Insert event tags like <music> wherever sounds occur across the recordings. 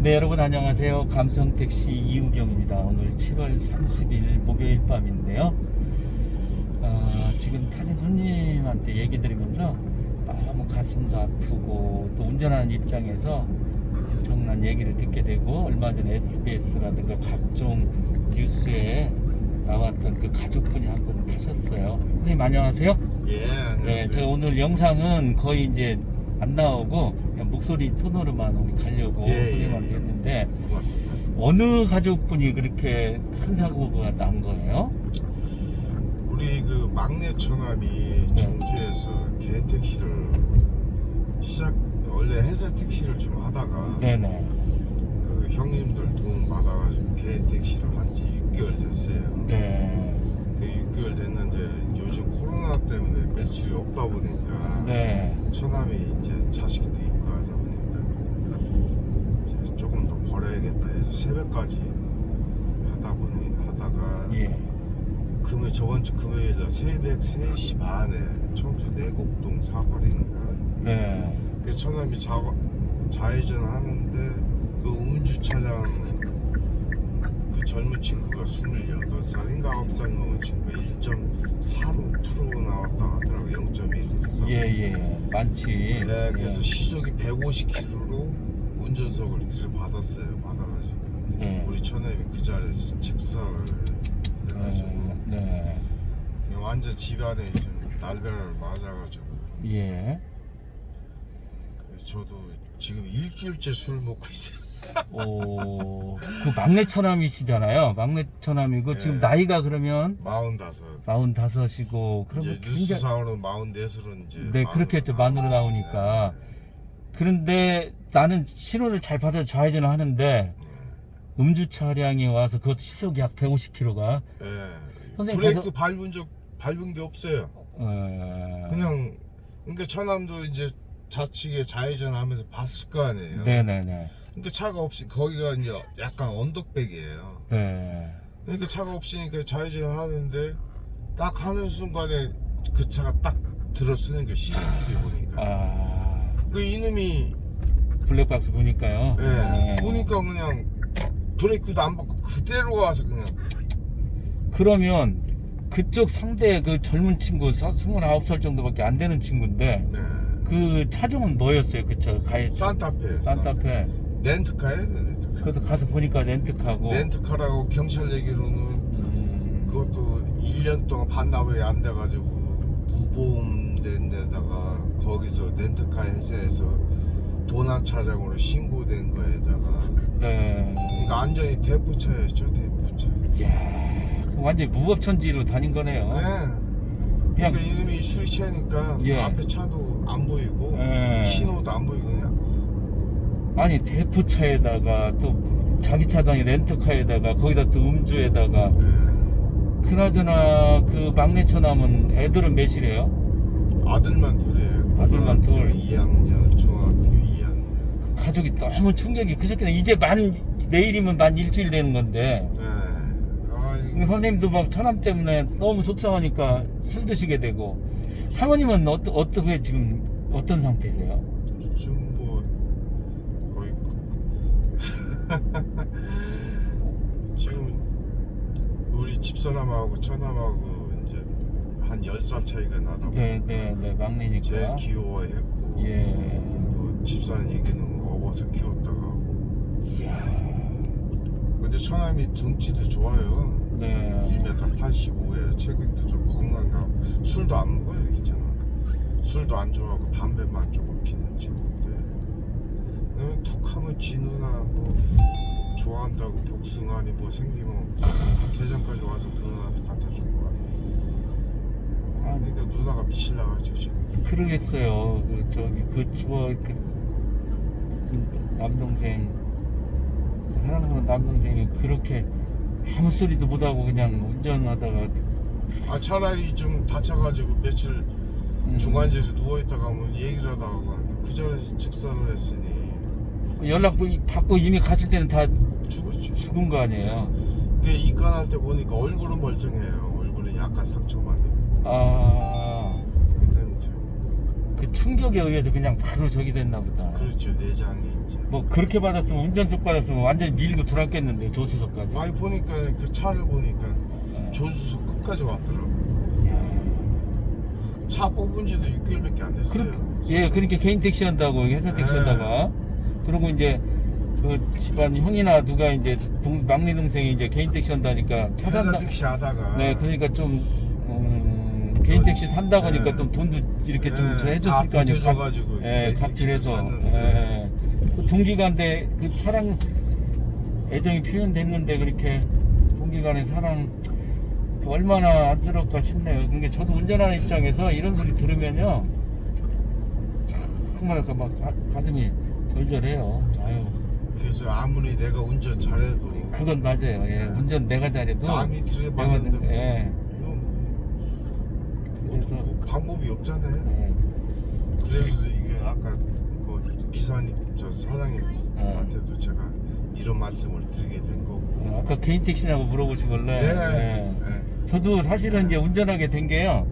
네 여러분 안녕하세요. 감성택시 이우경입니다. 오늘 7월 30일 목요일 밤인데요. 아, 지금 타신 손님한테 얘기 들으면서 너무 가슴도 아프고 또 운전하는 입장에서 엄청난 얘기를 듣게 되고 얼마 전에 SBS라든가 각종 뉴스에 나왔던 그 가족분이 한 분 타셨어요. 선생님 안녕하세요. 예, 안녕하세요. 네, 제가 오늘 영상은 거의 이제 안 나오고 그냥 목소리 톤으로만 우리 가려고 예, 예, 선생님한테 예. 했는데 고맙습니다. 어느 가족분이 그렇게 큰 사고가 난 거예요? 우리 그 막내 처남이 네. 청주에서 개인 택시를 시작 원래 회사 택시를 좀 하다가 네네. 그 형님들 도움 받아가지고 개인 택시를 한 지 6개월 됐어요. 네. 그 6개월 됐는데 요즘 코로나 때문에 매출이 없다 보니까 네. 처남이 이제 자식도 있고 하다 보니까 이제 조금 더 벌어야겠다 해서 새벽까지 하다 보니 하다가 예. 금요 저번 주 금요일 날 새벽 3시 반에 청주 내곡동 사거리인가 네. 그 처남이 자, 좌회전 하는데 그 음주 차량 그 젊은 친구가 28살인가 9살 넘은 친구가 1.35% 나왔다 하더라고 0.1에서 예, 예. 많지. 네 그래서 예. 시속이 150km로 운전석을 들여받았어요 받아가지고 네. 우리 처남이 그 자리에서 직사를 해가지고 네. 네. 그냥 완전 집 안에 좀 날벼락을 맞아가지고 예. 저도 지금 일주일째 술을 먹고 있어요. 오, 그 막내 처남이시잖아요. 막내 처남이고 예. 지금 나이가 그러면 마흔다섯. 마흔 다섯이고 그러면 이제 굉장히 뉴스상으로 마흔넷으로 이제. 네, 그렇게 했죠. 만으로 나오니까. 그런데 나는 신호를 잘 받아 좌회전을 하는데 음주 차량이 와서 그것도 시속이 약 150km가 예. 선생님 브레이크 계속- 밟은 적 밟은 게 없어요. 어... 그냥 그러니까 처남도 이제 좌측에 좌회전하면서 봤을 거 아니에요. 네네네 그러니까 차가 없이 거기가 이제 약간 언덕백이에요. 네. 그러니까 차가 없으니까 좌회전을 하는데 딱 하는 순간에 그 차가 딱 들어서는 게 CCTV 보니까. 아 그 이놈이 블랙박스 보니까요 예, 네. 보니까 그냥 브레이크도 안 받고 그대로 와서 그냥 그러면 그쪽 상대 그 젊은 친구 29살 정도밖에 안 되는 친구인데 네. 그 차종은 뭐였어요 그차 가해 산타페 산타페 렌트카예요 렌트카 그것도 가서 보니까 렌트카고 렌트카라고 경찰 얘기로는 음, 그것도 1년 동안 반납이 안 돼가지고 무보험된 데다가 거기서 렌트카 회사에서 도난 차량으로 신고된 거에다가 네. 그러니까 안전히 대포차였죠 대포차 이야, 그럼 완전히 무법천지로 다닌 거네요. 네. 그러니까 이놈이 술 취하니까 예. 앞에 차도 안 보이고 예. 신호도 안 보이고 그냥 아니 대포차에다가 또 자기 차장이 렌트카에다가 거기다 또 음주에다가 예. 그나저나 그 막내 처남은 애들은 몇이래요? 아들만 둘이에요. 아들만 둘. 2학년, 중학교 2학년. 그 가족이 너무 충격이 그저께는 이제 만 내일이면 만 일주일 되는 건데 네. 아, 근데 선생님도 막 처남 때문에 너무 속상하니까 술 드시게 되고 사모님은 어떠, 어떻게 지금 어떤 상태세요? 지금 뭐 거의 그- <laughs> 지금 우리 집사람하고 처남하고 이제 한 10살 차이가 나다 보니까 네, 네, 네, 막내니까. 제일 귀여워했고 예. 뭐 집사람 얘기는 업어서 키웠다가 하고. 근데 처남이 등치도 좋아요. 네. 1m 85에 체격도 좀 건강하고 술도 안 먹어요 있잖아 술도 안 좋아하고 담배만 조금 피는 그냥 툭 하면 지 누나 뭐 좋아한다고 복숭아니 뭐 생기면 대전까지 와서 그 누나한테 갖다 주고 가 아, 그러니까 누나가 미칠라가지고 지금. 그러겠어요. 그 저기 그저그 그 남동생 그 사랑하는 남동생이 그렇게 아무 소리도 못 하고 그냥 운전하다가 아 차라리 좀 다쳐가지고 며칠 음, 중간지에서 누워있다가 하면 얘기를 하다가 그 자리에서 직사를 했으니 연락 받고 이미 갔을 때는 다 죽었지 죽은 거 아니에요. 그 입관할 때 보니까 얼굴은 멀쩡해요. 얼굴은 약간 상처만 있고. 아 근데 이제 그 충격에 의해서 그냥 바로 저기 됐나 보다. 그렇죠 내장이 이제 뭐 그렇게 받았으면 운전석 받았으면 완전 히 밀고 돌았겠는데 조수석까지. 많이 보니까 그 차를 보니까 예. 조수석 끝까지 왔더라고 차 뽑은 지도 6개월밖에 안 됐어요 예, 그러니까 개인 택시 한다고 회사 택시 네. 한다가 그리고 이제 그 집안 형이나 누가 이제 동, 막내 동생이 이제 개인 택시 한다니까 차 회사 산다. 택시 하다가 네, 그러니까 좀 음, 개인 택시 산다고 하니까 네. 좀 돈도 이렇게 좀 네, 해줬을 거 아니에요. 각- 보태줘가지고 예, 갑질해서. 예. 그 동기간데 그 사랑 애정이 표현됐는데 그렇게 동기간의 사랑 그 얼마나 안쓰럽까 싶네요. 그러니까 저도 운전하는 입장에서 이런 소리 들으면요 정말 그막 가, 가슴이 절절해요. 아유, 그래서 아무리 내가 운전 잘해도 그건 맞아요. 예, 네. 운전 내가 잘해도 남이 내가 들여봤는데 뭐 예, 이건 뭐, 그래서 뭐 방법이 없잖아요 예, 그래서 이게 아까 뭐 기사님 저 사장님한테도 제가 이런 말씀을 드리게 된 거고 어, 아까 개인 택시냐고 물어보시길래 네. 예. 네. 저도 사실은 이제 운전하게 된 게요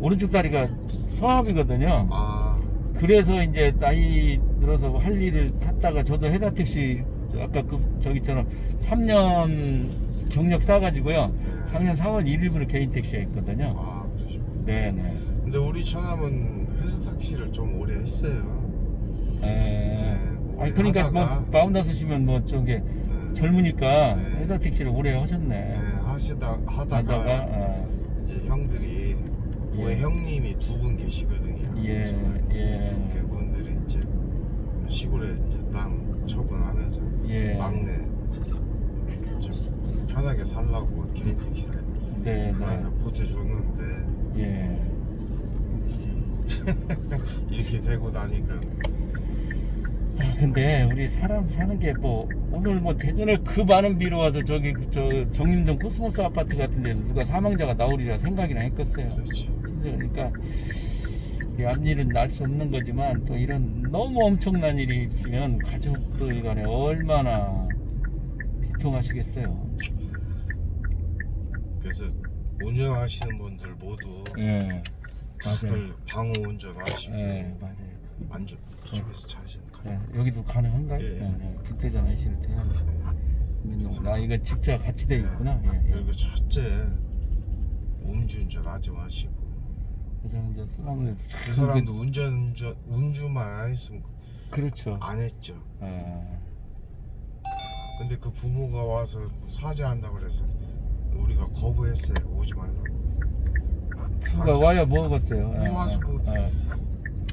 오른쪽 다리가 성압이거든요 아 그래서 이제 나이 들어서 할 일을 찾다가 저도 회사 택시 아까 그 저기처럼 3년 경력 쌓아가지고요 네. 작년 4월 1일부로 개인 택시가 있거든요 아 그러시고 네네 근데 우리 처남은 회사 택시를 좀 오래 했어요 에... 오래 아니 그러니까 뭐 하다가 마흔 다섯이면 뭐 저기 네. 젊으니까 네. 회사 택시를 오래 하셨네 네, 하시다 하다가 하다가 어, 이제 형들이 예. 왜 형님이 두 분 계시거든요. 예. 예. 그분들이 이제 시골에 이제 땅 처분하면서 예. 막내 좀 편하게 살라고 개인 택시를 네, 많이 네. 보태줬는데 예. <laughs> 이렇게 되고 나니까 아, 근데 우리 사람 사는 게 뭐 오늘 뭐 대전에 그 많은 비로 와서 저기 저 정림동 코스모스 아파트 같은 데서 누가 사망자가 나오리라 생각이나 했겠어요. 그렇지. 그러니까 이 앞일은 날 수 없는 거지만 또 이런 너무 엄청난 일이 있으면 가족들 간에 얼마나 비통하시겠어요. 그래서 운전하시는 분들 모두 예. 다들 방어 운전하시고 예, 맞아요. 안전 그쪽에서 차시는 가. 예, 여기도 가능한가요? 예, 예. 예, 예. 국회전 IC를 대야 나 이거 직자 같이 돼 있구나. 예, 예. 그리고 첫째 음주운전 하지 마시고 그래서 이제 사람을 그 사람도 운전 운전 운주만 안 했으면 그렇죠. 안 했죠. 예. 근데 그 부모가 와서 사죄한다 그래서 우리가 거부했어요. 오지 말라고. 그가 와야 먹었어요. 예, 뭐 와서 뭐- 예.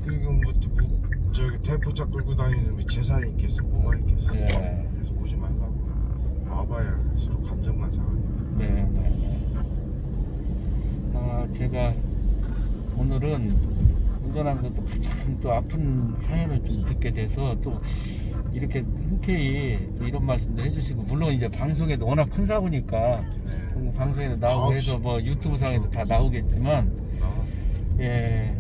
그리고 뭐, 뭐 저기 대포차 끌고 다니는 놈이 재산이 있겠어? 뭐가 있겠어? 예. 그래서 오지 말라고. 와봐야 서로 감정만 상하니까. 네, 네, 네. 아, 제가 오늘은 운전하면서 또 가장 또 아픈 사연을 좀 듣게 돼서 또 이렇게 흔쾌히 또 이런 말씀도 해주시고 물론 이제 방송에도 워낙 큰 사고니까 네. 방송에도 나오고 해서 시. 뭐 유튜브 상에도 다 나오겠지만 어? 예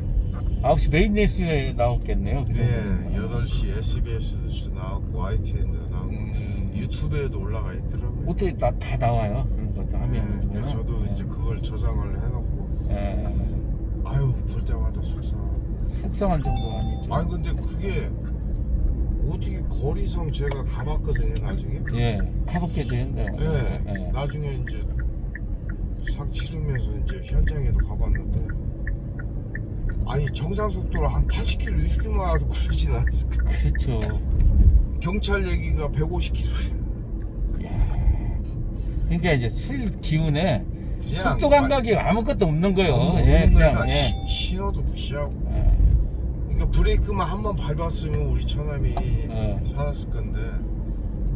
9시 메인 뉴스에 나오겠네요. 그 예, 정도면. 8시 SBS도 나왔고 YTN도 나왔고 음, 유튜브에도 올라가 있더라고요. 어떻게 나, 다 나와요 그런 것도 하면 네. 그래서 저도 예. 이제 그걸 저장을 해놓고 예. 아유 볼 때마다 속상하고 속상한 정도 아니죠. 아니 근데 그게 어떻게 거리상 제가 가봤거든요 나중에 예, 가볍게도 했네요. 예, 예. 나중에 이제 상 치르면서 이제 현장에도 가봤는데 아니 정상 속도로 한 80km, 60km 와도 그러진 않았을까 그렇죠. 경찰 얘기가 150km 야. 그러니까 이제 술 기운에 속도 감각이 아무것도 없는 거예요. 예, 없는 그냥 거야. 예. 시- 신호도 무시하고 예. 그러니까 브레이크만 한 번 밟았으면 우리 처남이 네. 살았을 건데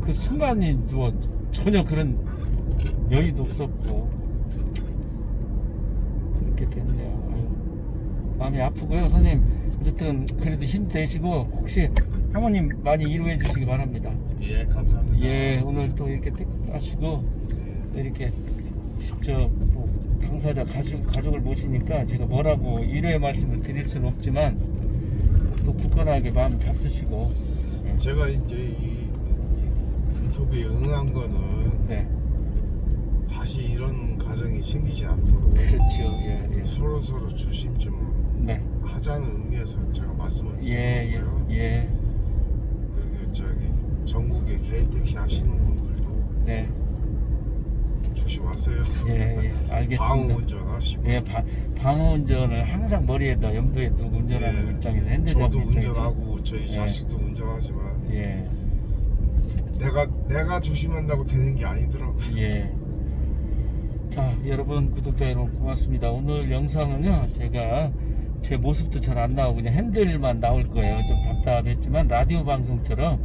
그 순간이 뭐 전혀 그런 여유도 없었고 그렇게 됐네요. 아유, 마음이 아프고요, 선생님. 어쨌든 그래도 힘내시고 혹시 사모님 많이 위로해 주시기 바랍니다. 예 감사합니다 예, 오늘 또 이렇게 택하시고 예. 또 이렇게 직접 또 당사자 가족, 가족을 모시니까 제가 뭐라고 위로의 말씀을 드릴 수는 없지만 또 굳건하게 마음 잡수시고 예. 제가 이제 이 유튜브에 응한 거는 네 다시 이런 가정이 생기지 않도록 그렇죠 예, 예. 서로 서로 조심 좀 네 하자는 의미에서 제가 말씀을 드린 예, 예, 거고요. 예, 그리고 저기 전국에 개인 택시 하시는 분들도 네, 조심하세요. 예, 예, 알겠습니다. 방어 운전 하시고. 예, 바, 방어 운전을 항상 머리에다 염두에 두고 운전하는 예. 입장에서 핸들잡이 저도 운전하고 저희 예. 자식도 운전하지만 예, 내가 내가 조심한다고 되는 게 아니더라고. 예. 자, 여러분 구독자 여러분 고맙습니다. 오늘 영상은요, 제가 제 모습도 잘 안 나오고 그냥 핸들만 나올 거예요. 좀 답답했지만 라디오 방송처럼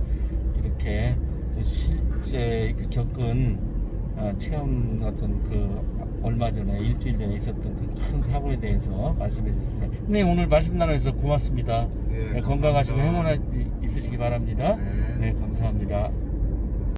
이렇게 또 실제 그 겪은 어, 체험 어떤 그 얼마 전에 일주일 전에 있었던 그 큰 사고에 대해서 말씀해 주셨습니다. 네, 오늘 말씀 나눠주셔서 고맙습하시고 예, 네, 건강하시고. 행운하 있으시기 바랍니다. 네. 네, 감사합니다.